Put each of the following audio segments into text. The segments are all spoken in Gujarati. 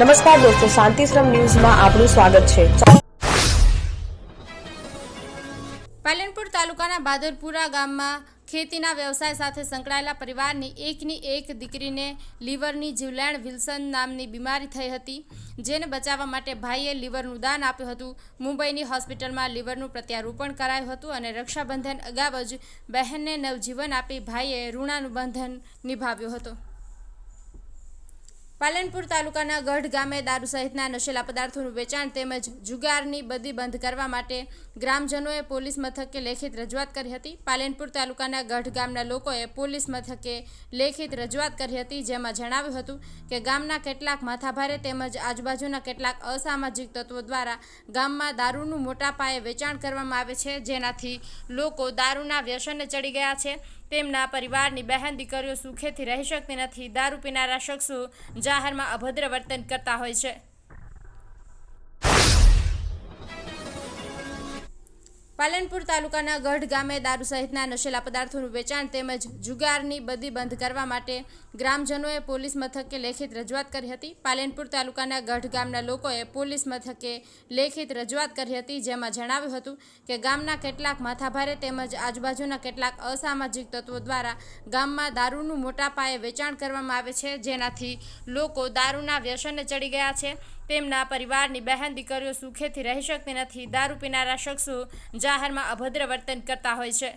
નમસ્કાર દોસ્તો શાંતિશ્રમ ન્યૂઝમાં આપનું સ્વાગત છે. પાલનપુર તાલુકાના બાદરપુરા ગામમાં ખેતીના વ્યવસાય સાથે સંકળાયેલા પરિવારની એકની એક દીકરીને લીવરની જીવલેણ વિલ્સન નામની બીમારી થઈ હતી, જેને બચાવવા માટે ભાઈએ લીવરનું દાન આપ્યું હતું. મુંબઈની હોસ્પિટલમાં લીવરનું પ્રત્યારોપણ કરાયું હતું અને રક્ષાબંધન અગાઉ જ બહેનને નવજીવન આપી ભાઈએ ઋણાનુબંધન નિભાવ્યો હતો. પાલનપુર તાલુકાના ગઢ ગામે દારૂ સહિતના નશીલા પદાર્થોનું વેચાણ તેમજ જુગારની બદી બંધ કરવા માટે ગ્રામજનોએ પોલીસ મથકે લેખિત રજૂઆત કરી હતી. પાલનપુર તાલુકાના ગઢ ગામના લોકોએ પોલીસ મથકે લેખિત રજૂઆત કરી હતી, જેમાં જણાવ્યું હતું કે ગામના કેટલાક માથાભારે તેમજ આજુબાજુના કેટલાક અસામાજિક તત્વો દ્વારા ગામમાં દારૂનું મોટા પાયે વેચાણ કરવામાં આવે છે. જેનાથી લોકો દારૂના વ્યસને ચડી ગયા છે. તેમના પરિવારની બહેન દીકરીઓ સુખેથી રહી શકતી નથી. દારૂ પીનારા શખ્સો જાહેરમાં અભદ્ર વર્તન કરતા હોય છે. પાલનપુર તાલુકાના ગઢ ગામે દારૂ સહિતના નશીલા પદાર્થોનું વેચાણ તેમજ જુગારની બદી બંધ કરવા માટે ગ્રામજનોએ પોલીસ મથકે લેખિત રજૂઆત કરી હતી. પાલનપુર તાલુકાના ગઢ ગામના લોકોએ પોલીસ મથકે લેખિત રજૂઆત કરી હતી, જેમાં જણાવ્યું હતું કે ગામના કેટલાક માથાભારે તેમજ આજુબાજુના કેટલાક અસામાજિક તત્વો દ્વારા ગામમાં દારૂનું મોટા પાયે વેચાણ કરવામાં આવે છે. જેનાથી લોકો દારૂના વ્યસને ચડી ગયા છે. તેમના પરિવારની બહેન દીકરીઓ સુખેથી રહી શકતી નથી. દારૂ પીનારા શખ્સો જાહેરમાં અભદ્ર વર્તન કરતા હોય છે.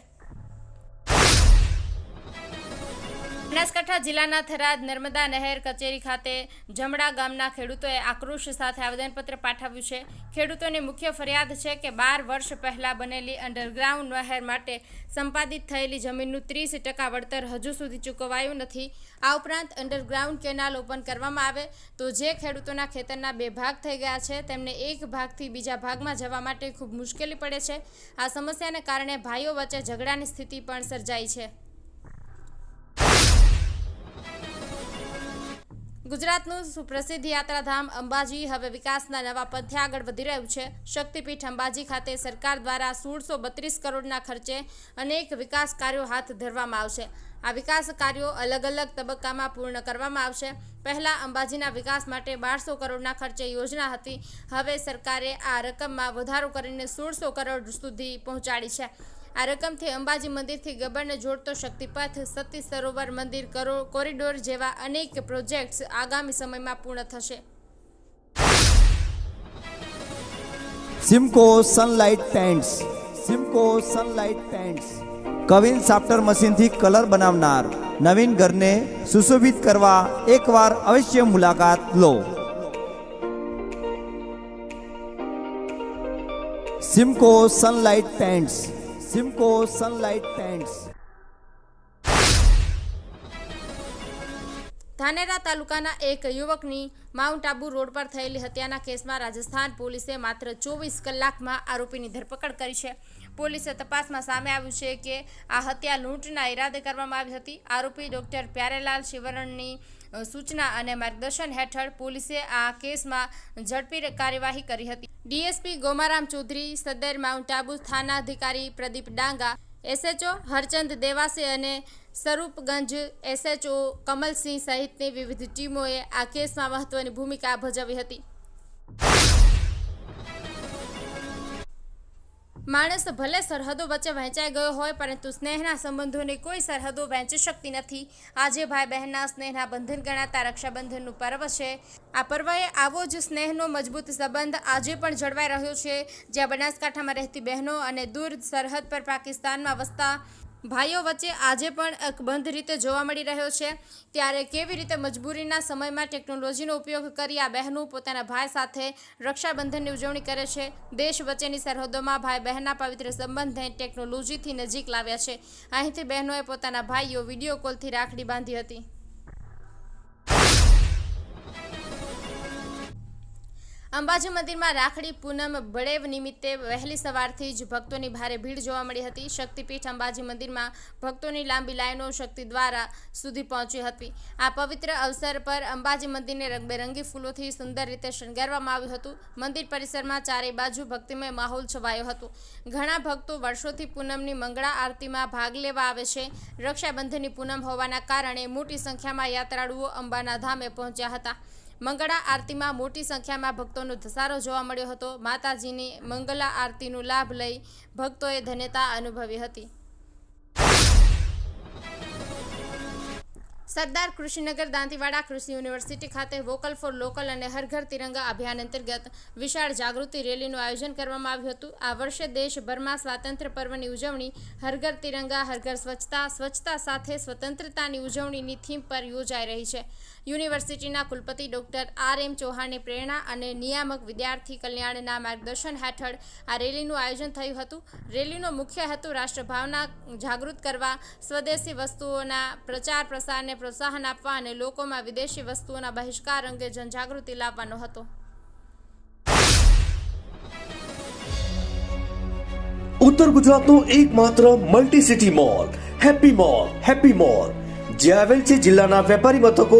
બનાસકાંઠા જિલ્લાના થરાદ, નર્મદા નહેર કચેરી ખાતે જમડા ગામના ખેડૂતોએ આક્રોશ સાથે આવેદનપત્ર પાઠવ્યું છે. ખેડૂતોની મુખ્ય ફરિયાદ છે કે બાર વર્ષ પહેલાં બનેલી અંડરગ્રાઉન્ડ નહેર માટે સંપાદિત થયેલી જમીનનું ત્રીસ ટકા વળતર હજુ સુધી ચૂકવાયું નથી. આ ઉપરાંત અંડરગ્રાઉન્ડ કેનાલ ઓપન કરવામાં આવે તો જે ખેડૂતોના ખેતરના બે ભાગ થઈ ગયા છે, તેમને એક ભાગથી બીજા ભાગમાં જવા માટે ખૂબ મુશ્કેલી પડે છે. આ સમસ્યાને કારણે ભાઈઓ વચ્ચે ઝઘડાની સ્થિતિ પણ સર્જાઈ છે. ગુજરાતનું સુપ્રસિદ્ધ યાત્રાધામ અંબાજી હવે વિકાસના નવા પંથે આગળ વધી રહ્યું છે. શક્તિપીઠ અંબાજી ખાતે સરકાર દ્વારા સોળસો બત્રીસ કરોડના ખર્ચે અનેક વિકાસ કાર્યો હાથ ધરવામાં આવશે. આ વિકાસ કાર્યો અલગ અલગ તબક્કામાં પૂર્ણ કરવામાં આવશે. પહેલાં અંબાજીના વિકાસ માટે બારસો કરોડના ખર્ચે યોજના હતી. હવે સરકારે આ રકમમાં વધારો કરીને સોળસો કરોડ સુધી પહોંચાડી છે. આ રકમથી અંબાજી મંદિરથી ગબરને જોડતો શક્તિપથ, સતી સરોવર મંદિર કરો, કોરિડોર જેવા અનેક પ્રોજેક્ટ્સ આગામી સમયમાં પૂર્ણ થશે. Simco sunlight paints Simco sunlight paints queen સાફ્ટર મશીનથી કલર બનાવનાર નવીન ઘરને સુશોભિત કરવા એકવાર અવશ્ય મુલાકાત લો. Simco Sunlight paints Simco Sunlight paints Dhanera તાલુકાના એક યુવકની માઉન્ટ આબુ રોડ પર થયેલી હત્યાના કેસમાં રાજસ્થાન પોલીસે માત્ર ચોવીસ કલાકમાં આરોપીની ધરપકડ કરી છે. પોલીસે તપાસમાં સામે આવ્યું છે કે આ હત્યા લૂંટના ઈરાદે કરવામાં આવી હતી. આરોપી ડોક્ટર પ્યારેલાલ શિવરણની સૂચના અને માર્ગદર્શન હેઠળ પોલીસે આ કેસમાં ઝડપી કાર્યવાહી કરી હતી. ડીએસપી ગોમારામ ચૌધરી, સદર માઉન્ટ આબુ થાનાધિકારી પ્રદીપ ડાંગા એસએચઓ હરચંદ દેવાસે અને સ્વરૂપગંજ એસએચઓ કમલસિંહ સહિતની વિવિધ ટીમોએ આ કેસમાં મહત્વની ભૂમિકા ભજવી હતી. માણસ ભલે સરહદો વચ્ચે વહેંચાઈ ગયો હોય, પરંતુ સ્નેહના સંબંધોની કોઈ સરહદો વહેંચી શકતી નથી. આજે ભાઈ બહેનના સ્નેહના બંધન ગણાતા રક્ષાબંધનનું પર્વ છે. આ પર્વએ આવો જ સ્નેહનો મજબૂત સંબંધ આજે પણ જળવાઈ રહ્યો છે. જ્યાં બનાસકાંઠામાં રહેતી બહેનો અને દૂર સરહદ પર પાકિસ્તાનમાં વસતા ભાઈઓ વચ્ચે આજે પણ અકબંધ રીતે જોવા મળી રહ્યો છે. ત્યારે કેવી રીતે મજબૂરીના સમયમાં ટેકનોલોજીનો ઉપયોગ કરી આ બહેનો પોતાના ભાઈ સાથે રક્ષાબંધનની ઉજવણી કરે છે. દેશ વચ્ચેની સરહદોમાં ભાઈ બહેનના પવિત્ર સંબંધને ટેકનોલોજીથી નજીક લાવ્યા છે. અહીંથી બહેનોએ પોતાના ભાઈઓ વીડિયો કોલથી રાખડી બાંધી હતી. અંબાજી મંદિરમાં રાખડી પૂનમ બળેવ નિમિત્તે વહેલી સવારથી જ ભક્તોની ભારે ભીડ જોવા મળી હતી. શક્તિપીઠ અંબાજી મંદિરમાં ભક્તોની લાંબી લાઈનો શક્તિ દ્વારા સુધી પહોંચી હતી. આ પવિત્ર અવસર પર અંબાજી મંદિરને રંગબેરંગી ફૂલોથી સુંદર રીતે શણગારવામાં આવ્યું હતું. મંદિર પરિસરમાં ચારે બાજુ ભક્તિમય માહોલ છવાયો હતો. ઘણા ભક્તો વર્ષોથી પૂનમની મંગળા આરતીમાં ભાગ લેવા આવે છે. રક્ષાબંધનની પૂનમ હોવાના કારણે મોટી સંખ્યામાં યાત્રાળુઓ અંબાના ધામે પહોંચ્યા હતા. મંગળા આરતીમાં મોટી સંખ્યામાં ભક્તોનો ધસારો જોવા મળ્યો હતો. માતાજીની મંગલા આરતીનો લાભ લઈ ભક્તોએ ધન્યતા અનુભવી હતી. સરદાર કૃષિનગર દાંતીવાડા કૃષિ યુનિવર્સિટી ખાતે વોકલ ફોર લોકલ અને હર ઘર તિરંગા અભિયાન અંતર્ગત વિશાળ જાગૃતિ રેલીનું આયોજન કરવામાં આવ્યું હતું. આ વર્ષે દેશભરમાં સ્વાતંત્ર્ય પર્વની ઉજવણી, હર ઘર તિરંગા, હર ઘર સ્વચ્છતા સ્વચ્છતા સાથે સ્વતંત્રતાની ઉજવણીની થીમ પર યોજાઈ રહી છે. યુનિવર્સિટીના કુલપતિ ડોક્ટર આર એમ ચૌહાણની પ્રેરણા અને નિયામક વિદ્યાર્થી કલ્યાણના માર્ગદર્શન હેઠળ આ રેલીનું આયોજન થયું હતું. રેલીનો મુખ્ય હેતુ રાષ્ટ્રભાવના જાગૃત કરવા, સ્વદેશી વસ્તુઓના પ્રચાર, પ્રસારને પ્રોત્સાહન આપવા અને લોકોમાં વિદેશી વસ્તુઓના બહિષ્કાર અંગે જનજાગૃતિ લાવવાનો હતો. ઉત્તર ગુજરાતનો એકમાત્ર multi city mall Happy Mall Happy Mall. જે આવેલ છે જિલ્લાના વેપારી મથકો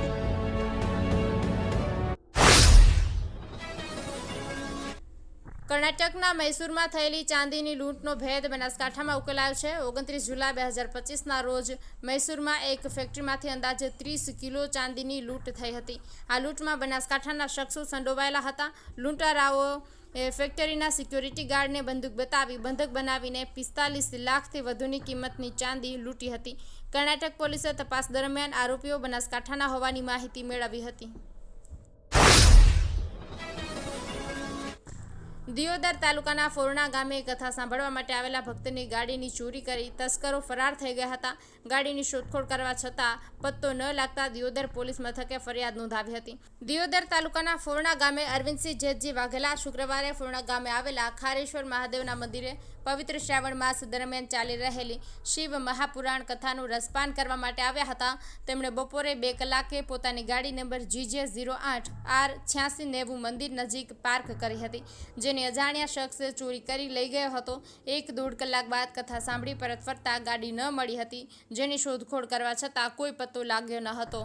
કર્ણાટકના મૈસૂરમાં થયેલી ચાંદીની લૂંટનો ભેદ બનાસકાંઠામાં ઉકેલાયો છે. ઓગણત્રીસ જુલાઈ બે હજાર પચીસના રોજ મૈસૂરમાં એક ફેક્ટરીમાંથી અંદાજે ત્રીસ કિલો ચાંદીની લૂંટ થઈ હતી. આ લૂંટમાં બનાસકાંઠાના શખ્સો સંડોવાયેલા હતા. લૂંટારાઓ ફેક્ટરીના સિક્યોરિટી ગાર્ડને બંદૂક બતાવી, બંધક બનાવીને પિસ્તાલીસ લાખથી વધુની કિંમતની ચાંદી લૂંટી હતી. કર્ણાટક પોલીસે તપાસ દરમિયાન આરોપીઓ બનાસકાંઠાના હોવાની માહિતી મેળવી હતી. દિયોદર તાલુકાના ફોરણા ગામે કથા સાંભળવા માટે આવેલા ભક્તની ગાડીની ચોરી કરી તસ્કરો ફરાર થઈ ગયા હતા. ગાડીની શોધખોળ કરવા છતાં પત્તો ન લાગતા દિયોદર પોલીસ મથકે ફરિયાદ નોંધાવી હતી. દિયોદર તાલુકાના ફોરણા ગામે અરવિંદસિંહ જેતજી વાઘેલા શુક્રવારે ફોરણા ગામે આવેલા ખારેશ્વર મહાદેવના મંદિરે પવિત્ર શ્રાવણ માસ દરમિયાન ચાલી રહેલી શિવ મહાપુરાણ કથાનું રસપાન કરવા માટે આવ્યા હતા. તેમણે બપોરે બે કલાકે પોતાની ગાડી નંબર જીજે ઝીરો આઠ આર છ્યાસી નેવું મંદિર નજીક પાર્ક કરી હતી જેને અજાણ્યા શખ્સે ચોરી કરી લઈ ગયો હતો. એક દોઢ કલાક બાદ કથા સાંભળી પરત ફરતા ગાડી ન મળી હતી, જેની શોધખોળ કરવા છતાં કોઈ પત્તો લાગ્યો ન હતો.